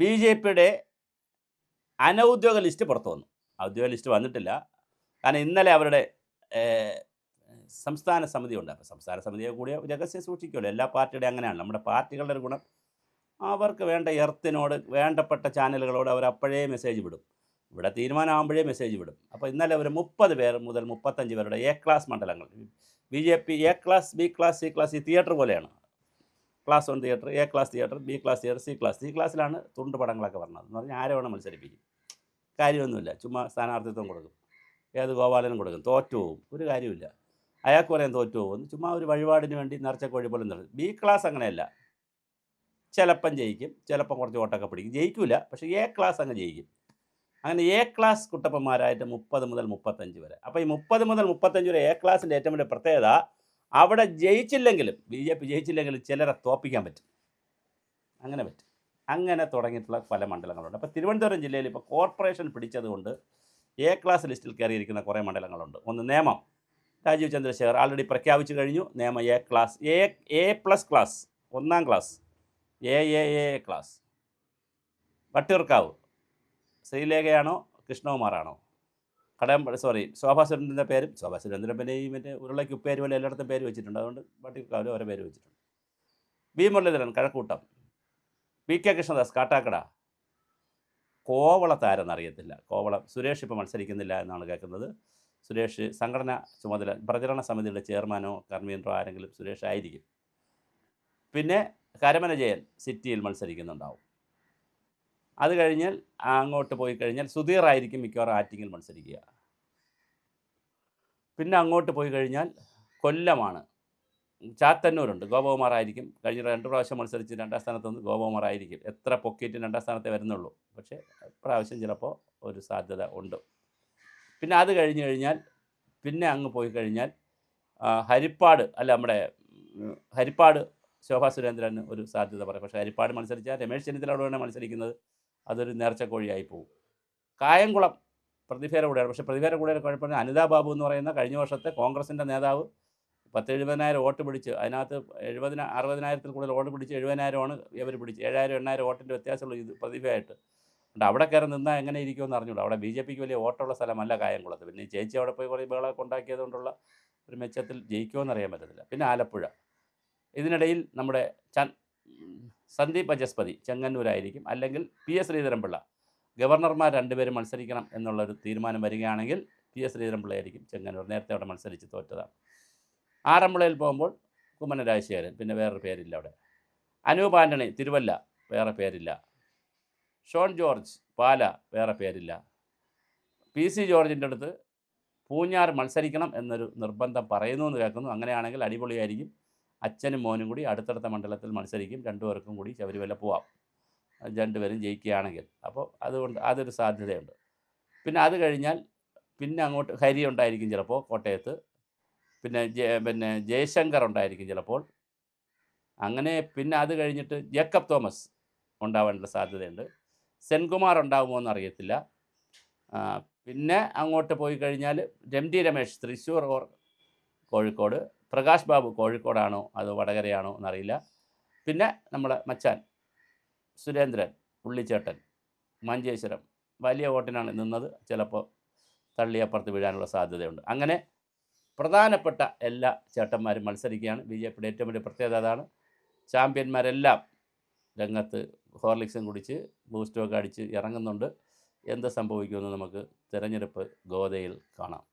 B J പിയുടെ അനൗദ്യോഗിക list പുറത്തു വന്നു. ഔദ്യോഗിക ലിസ്റ്റ് വന്നിട്ടില്ല. കാരണം ഇന്നലെ അവരുടെ സംസ്ഥാന സമിതി ഉണ്ട്. അപ്പോൾ സംസ്ഥാന സമിതിയെ കൂടി രഹസ്യം സൂക്ഷിക്കുമല്ലോ എല്ലാ പാർട്ടിയുടെ അങ്ങനെയാണ്. നമ്മുടെ പാർട്ടികളുടെ ഒരു ഗുണം അവർക്ക് വേണ്ട എർത്തിനോട് വേണ്ടപ്പെട്ട ചാനലുകളോട് അവർ അപ്പോഴേ മെസ്സേജ് വിടും. ഇവിടെ തീരുമാനമാകുമ്പോഴേ മെസ്സേജ് വിടും. അപ്പോൾ ഇന്നലെ ഒരു മുപ്പത് പേർ മുതൽ മുപ്പത്തഞ്ച് പേരുടെ എ ക്ലാസ് മണ്ഡലങ്ങൾ. B J P A class B class C class ഈ തിയേറ്റർ പോലെയാണ്. Class one theatre A class theatre B class theatre C class. C ക്ലാസ്സിലാണ് തുണ്ട് പടങ്ങളൊക്കെ പറഞ്ഞത് എന്ന് പറഞ്ഞാൽ ആരെ വേണം മത്സരിപ്പിക്കും? കാര്യമൊന്നുമില്ല. ചുമ്മാ സ്ഥാനാർത്ഥിത്വം കൊടുക്കും. ഏത് ഗോപാലനും കൊടുക്കും. തോറ്റു പോവും. ഒരു കാര്യമില്ല അയാൾക്ക് പറയാൻ തോറ്റു പോകും ചുമ്മാ ഒരു വഴിപാടിന് വേണ്ടി നിറച്ച കോഴി പോലെ നടക്കും. ബി ക്ലാസ് അങ്ങനെയല്ല. ചിലപ്പം ജയിക്കും. ചിലപ്പം കുറച്ച് ഓട്ടൊക്കെ പിടിക്കും. ജയിക്കില്ല പക്ഷേ എ ക്ലാസ് അങ്ങ് ജയിക്കും. അങ്ങനെ എ ക്ലാസ് കുട്ടപ്പന്മാരായിട്ട് മുപ്പത് മുതൽ മുപ്പത്തഞ്ച് വരെ. അപ്പോൾ ഈ മുപ്പത് മുതൽ മുപ്പത്തഞ്ച് വരെ എ ക്ലാസിന്റെ ഏറ്റവും വലിയ പ്രത്യേകത അവിടെ ജയിച്ചില്ലെങ്കിലും ബി ജെ പി ജയിച്ചില്ലെങ്കിലും ചിലരെ തോപ്പിക്കാൻ പറ്റും. അങ്ങനെ പറ്റും. അങ്ങനെ തുടങ്ങിയിട്ടുള്ള പല മണ്ഡലങ്ങളുണ്ട്. അപ്പോൾ തിരുവനന്തപുരം ജില്ലയിൽ ഇപ്പോൾ കോർപ്പറേഷൻ പിടിച്ചതുകൊണ്ട് എ ക്ലാസ് ലിസ്റ്റിൽ കയറിയിരിക്കുന്ന കുറേ മണ്ഡലങ്ങളുണ്ട്. ഒന്ന് നിയമം രാജീവ് ചന്ദ്രശേഖർ ആൾറെഡി പ്രഖ്യാപിച്ചു കഴിഞ്ഞു. നിയമം A class A A plus class ഒന്നാം class A A A class. Vattiyoorkavu ശ്രീലേഖയാണോ കൃഷ്ണകുമാറാണോ? കടമ്പ സോറി ശോഭാ സുരേന്ദ്രന്റെ പേരും ശോഭാ സുരേന്ദ്രൻ പിന്നെ ഈ മറ്റേ ഉരുളയ്ക്ക് ഉപ്പേര് പോലെ എല്ലായിടത്തും പേര് വെച്ചിട്ടുണ്ട്. അതുകൊണ്ട് വട്ടിയൂർക്കാവിൽ ഓരോ പേര് വെച്ചിട്ടുണ്ട്. B Muraleedharan Kazhakkoottam. P K. Krishnadas Kattakkada. കോവളത്താരെന്ന് അറിയത്തില്ല. കോവളം സുരേഷ് ഇപ്പോൾ മത്സരിക്കുന്നില്ല എന്നാണ് കേൾക്കുന്നത്. സുരേഷ് സംഘടന ചുമതല പ്രചരണ സമിതിയുടെ ചെയർമാനോ കൺവീനറോ ആരെങ്കിലും സുരേഷ് ആയിരിക്കും. പിന്നെ കരമന ജയൻ സിറ്റിയിൽ മത്സരിക്കുന്നുണ്ടാവും. അത് കഴിഞ്ഞാൽ അങ്ങോട്ട് പോയി കഴിഞ്ഞാൽ സുധീർ ആയിരിക്കും മിക്കവാറും ആറ്റിങ്ങിൽ മത്സരിക്കുക. പിന്നെ അങ്ങോട്ട് പോയി കഴിഞ്ഞാൽ കൊല്ലമാണ്. ചാത്തന്നൂരുണ്ട്. ഗോപകുമാർ ആയിരിക്കും. കഴിഞ്ഞ രണ്ട് പ്രാവശ്യം മത്സരിച്ച് രണ്ടാം സ്ഥാനത്ത് നിന്ന് ഗോപകുമാർ ആയിരിക്കും. എത്ര പൊക്കിയിട്ട് രണ്ടാം സ്ഥാനത്തെ വരുന്നുള്ളൂ. പക്ഷേ പ്രാവശ്യം ചിലപ്പോൾ ഒരു സാധ്യത ഉണ്ട്. പിന്നെ അത് കഴിഞ്ഞ് കഴിഞ്ഞാൽ പിന്നെ അങ്ങ് പോയി കഴിഞ്ഞാൽ ഹരിപ്പാട് അല്ല നമ്മുടെ ഹരിപ്പാട് ശോഭാ സുരേന്ദ്രന് ഒരു സാധ്യത പറയാം. പക്ഷേ ഹരിപ്പാട് മത്സരിച്ചാൽ രമേശ് ചെന്നിത്തലയോട് വേണേൽ മത്സരിക്കുന്നത് അതൊരു നേർച്ചക്കോഴിയായി പോകും കായംകുളം പ്രതിഭയുടെ കൂടെയാണ്. പക്ഷേ പ്രതിഭയുടെ കൂടെ കുഴപ്പമില്ല അനിതാ ബാബു എന്ന് പറയുന്ന കഴിഞ്ഞ വർഷത്തെ കോൺഗ്രസിന്റെ നേതാവ് പത്ത് എഴുപതിനായിരം വോട്ട് പിടിച്ച് അതിനകത്ത് എഴുപതിന അറുപതിനായിരത്തിൽ കൂടുതൽ വോട്ട് പിടിച്ച് എഴുപതിനായിരമാണ് ഇവർ പിടിച്ച് ഏഴായിരം എണ്ണായിരം വോട്ടിന്റെ വ്യത്യാസമുള്ള ഇത് പ്രതിഭയായിട്ട്. ഉണ്ട് അവിടെ കയറി നിന്നാൽ എങ്ങനെ ഇരിക്കുമെന്ന് അറിഞ്ഞൂട അവിടെ ബി ജെ പിക്ക് വലിയ വോട്ടുള്ള സ്ഥലമല്ല കായംകുളത്ത്. പിന്നെ ചേച്ചി അവിടെ പോയി കുറേ ബഹളമൊക്കെ ഉണ്ടാക്കിയത് കൊണ്ടുള്ള ഒരു മെച്ചത്തിൽ ജയിക്കുമെന്ന് അറിയാൻ പറ്റത്തില്ല. പിന്നെ ആലപ്പുഴ. ഇതിനിടയിൽ നമ്മുടെ ചൻ സന്ദീപ് അജസ്പതി ചെങ്ങന്നൂരായിരിക്കും. അല്ലെങ്കിൽ പി എസ് ശ്രീധരൻപിള്ള. ഗവർണർമാർ രണ്ടുപേരും മത്സരിക്കണം എന്നുള്ളൊരു തീരുമാനം വരികയാണെങ്കിൽ പി എസ് ശ്രീധരൻപിള്ളയായിരിക്കും ചെങ്ങന്നൂർ. നേരത്തെ അവിടെ മത്സരിച്ച് തോറ്റതാണ്. ആറന്മുളയിൽ പോകുമ്പോൾ കുമ്മന രാജശേഖരൻ പിന്നെ വേറൊരു പേരില്ല അവിടെ. അനൂപ് ആന്റണി തിരുവല്ല വേറെ പേരില്ല. ഷോൺ ജോർജ് പാല വേറെ പേരില്ല. പി സി ജോർജിന്റെ അടുത്ത് പൂഞ്ഞാർ മത്സരിക്കണം എന്നൊരു നിർബന്ധം പറയുന്നു എന്ന് കേൾക്കുന്നു. അങ്ങനെയാണെങ്കിൽ അടിപൊളിയായിരിക്കും. അച്ഛനും മോനും കൂടി അടുത്തടുത്ത മണ്ഡലത്തിൽ മത്സരിക്കും. രണ്ടുപേർക്കും കൂടി ശബരിമല പോവാം. രണ്ടുപേരും ജയിക്കുകയാണെങ്കിൽ. അപ്പോൾ അതുകൊണ്ട് അതൊരു സാധ്യതയുണ്ട്. പിന്നെ അത് കഴിഞ്ഞാൽ പിന്നെ അങ്ങോട്ട് ഹരി ഉണ്ടായിരിക്കും ചിലപ്പോൾ കോട്ടയത്ത്. പിന്നെ പിന്നെ ജയശങ്കർ ഉണ്ടായിരിക്കും ചിലപ്പോൾ. അങ്ങനെ പിന്നെ അത് കഴിഞ്ഞിട്ട് ജേക്കബ് തോമസ് ഉണ്ടാവാനുള്ള സാധ്യതയുണ്ട്. സെൻകുമാർ ഉണ്ടാകുമോ എന്ന് അറിയത്തില്ല പിന്നെ അങ്ങോട്ട് പോയി കഴിഞ്ഞാൽ രംടി രമേശ് തൃശ്ശൂർ ഓർ കോഴിക്കോട്. പ്രകാശ് ബാബു കോഴിക്കോടാണോ അതോ വടകരയാണോ എന്നറിയില്ല. പിന്നെ നമ്മുടെ മച്ചാൻ സുരേന്ദ്രൻ ഉള്ളിച്ചേട്ടൻ മഞ്ചേശ്വരം വലിയ വോട്ടിനാണ് നിന്നത്. ചിലപ്പോൾ തള്ളിയപ്പുറത്ത് വീഴാനുള്ള സാധ്യതയുണ്ട്. അങ്ങനെ പ്രധാനപ്പെട്ട എല്ലാ ചേട്ടന്മാരും മത്സരിക്കുകയാണ്. ബി ജെ പിയുടെ ഏറ്റവും വലിയ പ്രത്യേകത അതാണ്. ചാമ്പ്യന്മാരെല്ലാം രംഗത്ത് ഹോർലിക്സും കുടിച്ച് ബൂസ്റ്റൊക്കെ അടിച്ച് ഇറങ്ങുന്നുണ്ട്. എന്ത് സംഭവിക്കുമെന്ന് നമുക്ക് തിരഞ്ഞെടുപ്പ് ഗോതയിൽ കാണാം.